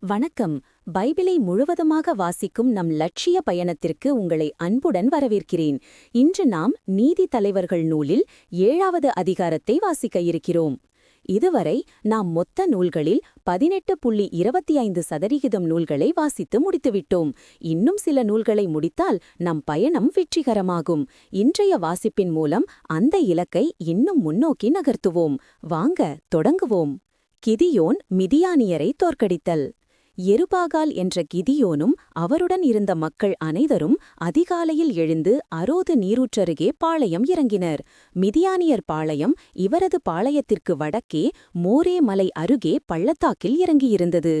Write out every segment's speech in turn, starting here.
வணக்கம். பைபிளை முழுவதுமாக வாசிக்கும் நம் லட்சிய பயணத்திற்கு உங்களை அன்புடன் வரவேற்கிறேன். இன்று நாம் நீதி தலைவர்கள் நூலில் ஏழாவது அதிகாரத்தை வாசிக்க இருக்கிறோம். இதுவரை நாம் மொத்த நூல்களில் பதினெட்டு புள்ளி இருபத்தி ஐந்து சதவிகிதம் நூல்களை வாசித்து முடித்துவிட்டோம். இன்னும் சில நூல்களை முடித்தால் நம் பயணம் வெற்றிகரமாகும். இன்றைய வாசிப்பின் மூலம் அந்த இலக்கை இன்னும் முன்னோக்கி நகர்த்துவோம். வாங்க தொடங்குவோம். கிதியோன் மிதியானியரை தோற்கடித்தல். எருபாகால் என்ற கிதியோனும் அவருடன் இருந்த மக்கள் அனைவரும் அதிகாலையில் எழுந்து அரோது நீரூற்றருகே பாளையம் இறங்கினர். மிதியானியர் பாளையம் இவரது பாளையத்திற்கு வடக்கே மோரே மலை அருகே பள்ளத்தாக்கில் இறங்கியிருந்தது.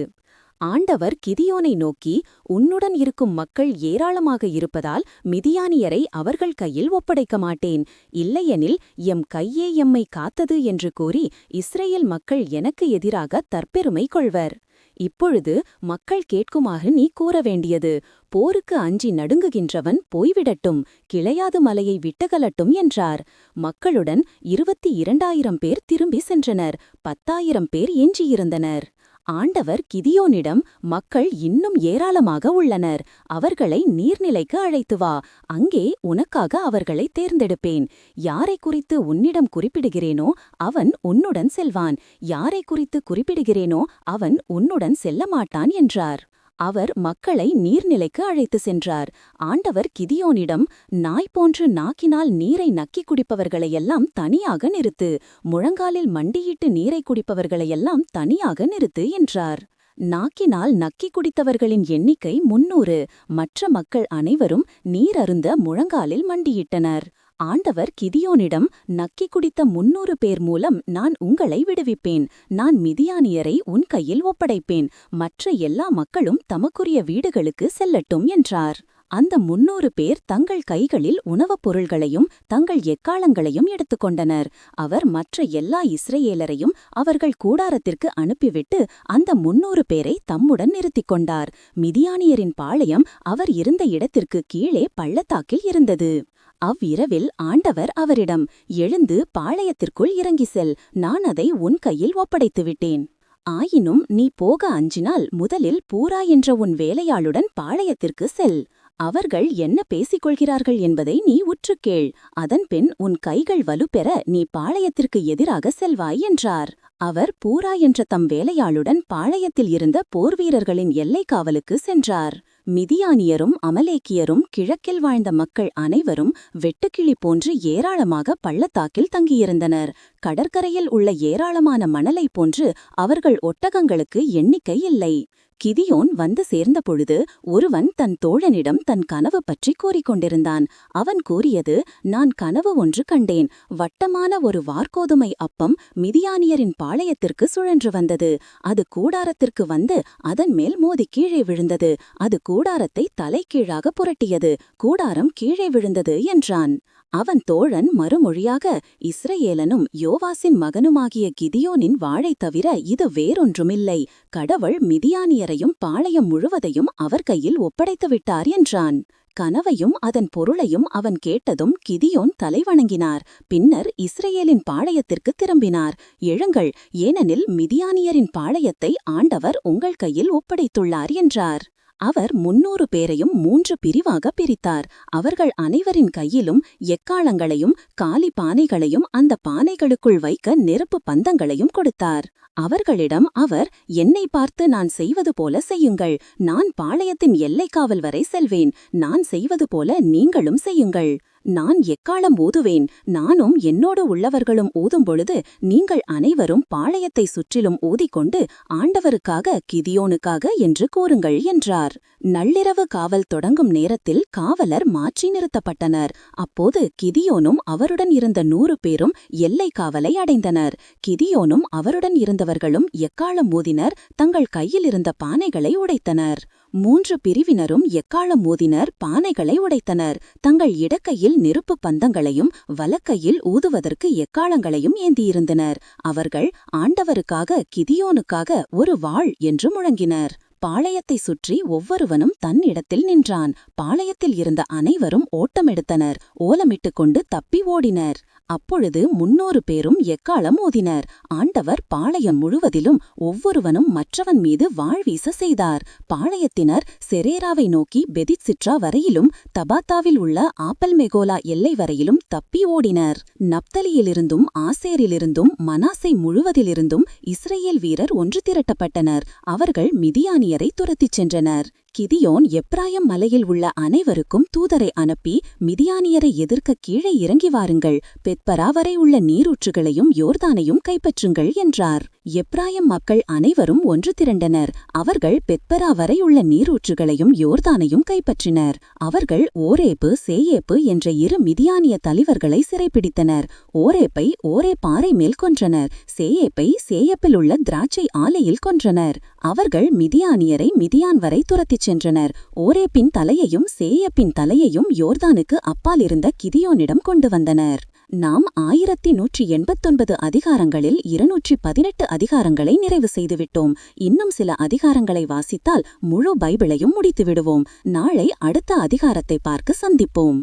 ஆண்டவர் கிதியோனை நோக்கி உன்னுடன் இருக்கும் மக்கள் ஏராளமாக இருப்பதால் மிதியானியரை அவர்கள் கையில் ஒப்படைக்க மாட்டேன். இல்லையெனில் எம் கையே எம்மை காத்தது என்று கூறி இஸ்ரேல் மக்கள் எனக்கு எதிராக தற்பெருமை கொள்வர். இப்பொழுது மக்கள் கேட்குமாறு நீ கூற வேண்டியது. போருக்கு அஞ்சி நடுங்குகின்றவன் போய்விடட்டும் கிளையாது மலையை விட்டகலட்டும் என்றார். மக்களுடன் இருபத்தி இரண்டாயிரம் பேர் திரும்பி சென்றனர் பத்தாயிரம் பேர் எஞ்சியிருந்தனர் ஆண்டவர் கிதியோனிடம் மக்கள் இன்னும் ஏராளமாக உள்ளனர். அவர்களை நீர்நிலைக்கு அழைத்து வா. அங்கே உனக்காக அவர்களை தேர்ந்தெடுப்பேன். யாரை குறித்து உன்னிடம் குறிப்பிடுகிறேனோ அவன் உன்னுடன் செல்வான். யாரை குறித்து குறிப்பிடுகிறேனோ அவன் உன்னுடன் செல்ல மாட்டான் என்றார். அவர் மக்களை நீர்நிலைக்கு அழைத்து சென்றார். ஆண்டவர் கிதியோனிடம் நாய் போன்று நாக்கினால் நீரை நக்கிக் குடிப்பவர்களையெல்லாம் தனியாக நிறுத்து. முழங்காலில் மண்டியிட்டு நீரை குடிப்பவர்களையெல்லாம் தனியாக நிறுத்து என்றார். நாக்கினால் நக்கிக் குடித்தவர்களின் எண்ணிக்கை முன்னூறு. மற்ற மக்கள் அனைவரும் நீர் அருந்த முழங்காலில் மண்டியிட்டனர். ஆண்டவர் கிதியோனிடம் நக்கி குடித்த முன்னூறு பேர் மூலம் நான் உங்களை விடுவிப்பேன். நான் மிதியானியரை உன் கையில் ஒப்படைப்பேன். மற்ற எல்லா மக்களும் தமக்குரிய வீடுகளுக்கு செல்லட்டும் என்றார். அந்த முன்னூறு பேர் தங்கள் கைகளில் உணவுப் பொருள்களையும் தங்கள் எக்காலங்களையும் எடுத்துக்கொண்டனர். அவர் மற்ற எல்லா இஸ்ரேலரையும் அவர்கள் கூடாரத்திற்கு அனுப்பிவிட்டு அந்த முன்னூறு பேரை தம்முடன் நிறுத்திக் கொண்டார். மிதியானியரின் பாளையம் அவர் இருந்த இடத்திற்கு கீழே பள்ளத்தாக்கில் இருந்தது. அவ்விரவில் ஆண்டவர் அவரிடம் எழுந்து பாளையத்திற்குள் இறங்கி செல் நான் அதை உன் கையில் ஒப்படைத்து விட்டேன் ஆயினும் நீ போக அஞ்சினால் முதலில் பூரா என்ற உன் வேலையாளுடன் பாளையத்திற்கு செல். அவர்கள் என்ன பேசிக் கொள்கிறார்கள் என்பதை நீ உற்றுக்கேள் அதன்பின் உன் கைகள் வலுப்பெற நீ பாளையத்திற்கு எதிராக செல்வாய் என்றார். அவர் பூரா என்ற தம் வேலையாளுடன் பாளையத்தில் இருந்த போர்வீரர்களின் எல்லைக் காவலுக்கு சென்றார். மிதியானியரும் அமலேக்கியரும் கிழக்கில் வாழ்ந்த மக்கள் அனைவரும் வெட்டுக்கிளி போன்று ஏராளமாக பள்ளத்தாக்கில் தங்கியிருந்தனர். கடற்கரையில் உள்ள ஏராளமான மணலை போன்று அவர்கள் ஒட்டகங்களுக்கு எண்ணிக்கை இல்லை. கிதியோன் வந்து சேர்ந்தபொழுது ஒருவன் தன் தோழனிடம் தன் கனவு பற்றி கூறிக்கொண்டிருந்தான். அவன் கூறியது நான் கனவு ஒன்று கண்டேன். வட்டமான ஒரு வார்கோதுமை அப்பம் மிதியானியரின் பாளையத்திற்கு சுழன்று வந்தது. அது கூடாரத்திற்கு வந்து அதன் மேல் மோதி கீழே விழுந்தது. அது கூடாரத்தை தலைகீழாக புரட்டியது. கூடாரம் கீழே விழுந்தது என்றான். அவன் தோழன் மறுமொழியாக இஸ்ரேலனும் யோவாசின் மகனுமாகிய கிதியோனின் வாழை தவிர இது வேறொன்றுமில்லை. கடவுள் மிதியானியரையும் பாளையம் முழுவதையும் அவர் கையில் ஒப்படைத்துவிட்டார் என்றான். கனவையும் அதன் பொருளையும் அவன் கேட்டதும் கிதியோன் தலைவணங்கினார். பின்னர் இஸ்ரேலின் பாளையத்திற்கு திரும்பினார். எழுங்கள் ஏனெனில் மிதியானியரின் பாளையத்தை ஆண்டவர் உங்கள் கையில் ஒப்படைத்துள்ளார் என்றார். அவர் முன்னூறு பேரையும் மூன்று பிரிவாக பிரித்தார். அவர்கள் அனைவரின் கையிலும் எக்காளங்களையும் காலி பானைகளையும் அந்த பானைகளுக்குள் வைக்க நெருப்பு பந்தங்களையும் கொடுத்தார். அவர்களிடம் அவர் என்னை பார்த்து நான் செய்வது போல செய்யுங்கள். நான் பாளையத்தின் எல்லைக்காவல் வரை செல்வேன். நான் செய்வது போல நீங்களும் செய்யுங்கள். நான் எக்காலம் ஊதுவேன்? நானும் என்னோடு உள்ளவர்களும் ஊதும் பொழுது நீங்கள் அனைவரும் பாளையத்தை சுற்றிலும் ஊதிக்கொண்டு ஆண்டவருக்காக கிதியோனுக்காக என்று கூறுங்கள் என்றார். நள்ளிரவு காவல் தொடங்கும் நேரத்தில் காவலர் மாற்றி நிறுத்தப்பட்டனர். அப்போது கிதியோனும் அவருடன் இருந்த நூறு பேரும் எல்லை காவலை அடைந்தனர். கிதியோனும் அவருடன் இருந்தவர்களும் எக்காலம் ஊதினர்? தங்கள் கையில் இருந்த பானைகளை உடைத்தனர். மூன்று பிரிவினரும் எக்காலம் மோதினர் பானைகளை உடைத்தனர். தங்கள் இடக்கையில் நெருப்பு பந்தங்களையும் வலக்கையில் ஊதுவதற்கு எக்காலங்களையும் ஏந்தியிருந்தனர். அவர்கள் ஆண்டவருக்காக கிதியோனுக்காக ஒரு வாழ் என்று முழங்கினர். பாளையத்தை சுற்றி ஒவ்வொருவனும் தன் இடத்தில் நின்றான். பாளையத்தில் இருந்த அனைவரும் ஓட்டமெடுத்தனர். ஓலமிட்டுக் கொண்டு தப்பி ஓடினர். அப்பொழுது முன்னூறு பேரும் எக்காலம் ஓதினர் ஆண்டவர் பாளையம் முழுவதிலும் ஒவ்வொருவனும் மற்றவன் மீது வாழ் வீச செய்தார். பாளையத்தினர் செரேராவை நோக்கி பெதிசிட்ரா வரையிலும் தபாத்தாவில் உள்ள ஆப்பல் மெகோலா எல்லை வரையிலும் தப்பி ஓடினர். நப்தலியிலிருந்தும் ஆசேரிலிருந்தும் மனாசை முழுவதிலிருந்தும் இஸ்ரேல் வீரர் ஒன்று திரட்டப்பட்டனர். அவர்கள் மிதியானியரை துரத்திச் சென்றனர். கிதியோன் எப்ராயம் மலையில் உள்ள அனைவருக்கும் தூதரை அனுப்பி மிதியானியரை எதிர்க்க கீழே இறங்கி வாருங்கள். பெத்பரா வரை உள்ள நீரூற்றுகளையும் யோர்தானையும் கைப்பற்றுங்கள் என்றார். எப்ராயம் மக்கள் அனைவரும் ஒன்று திரண்டனர். அவர்கள் பெத்பரா வரை உள்ள நீரூற்றுகளையும் யோர்தானையும் கைப்பற்றினர். அவர்கள் ஓரேப்பு சேயேப்பு என்ற இரு மிதியானிய தலைவர்களை சிறைப்பிடித்தனர். ஓரேப்பை ஓரே பாறை மேல் கொன்றனர். சேயேப்பை சேயப்பில் உள்ள திராட்சை ஆலையில் கொன்றனர். அவர்கள் மிதியானியரை மிதியான் வரை துரத்திச் சென்றனர். ஓரேப்பின் தலையையும் சேயப்பின் தலையையும் யோர்தானுக்கு அப்பால் இருந்த கிதியோனிடம் கொண்டு வந்தனர். நாம் ஆயிரத்தி நூற்றி எண்பத்தொன்பது அதிகாரங்களில் இருநூற்றி பதினெட்டு அதிகாரங்களை நிறைவு செய்துவிட்டோம். இன்னும் சில அதிகாரங்களை வாசித்தால் முழு பைபிளையும் முடித்து விடுவோம் நாளை அடுத்த அதிகாரத்தை பார்க்க சந்திப்போம்.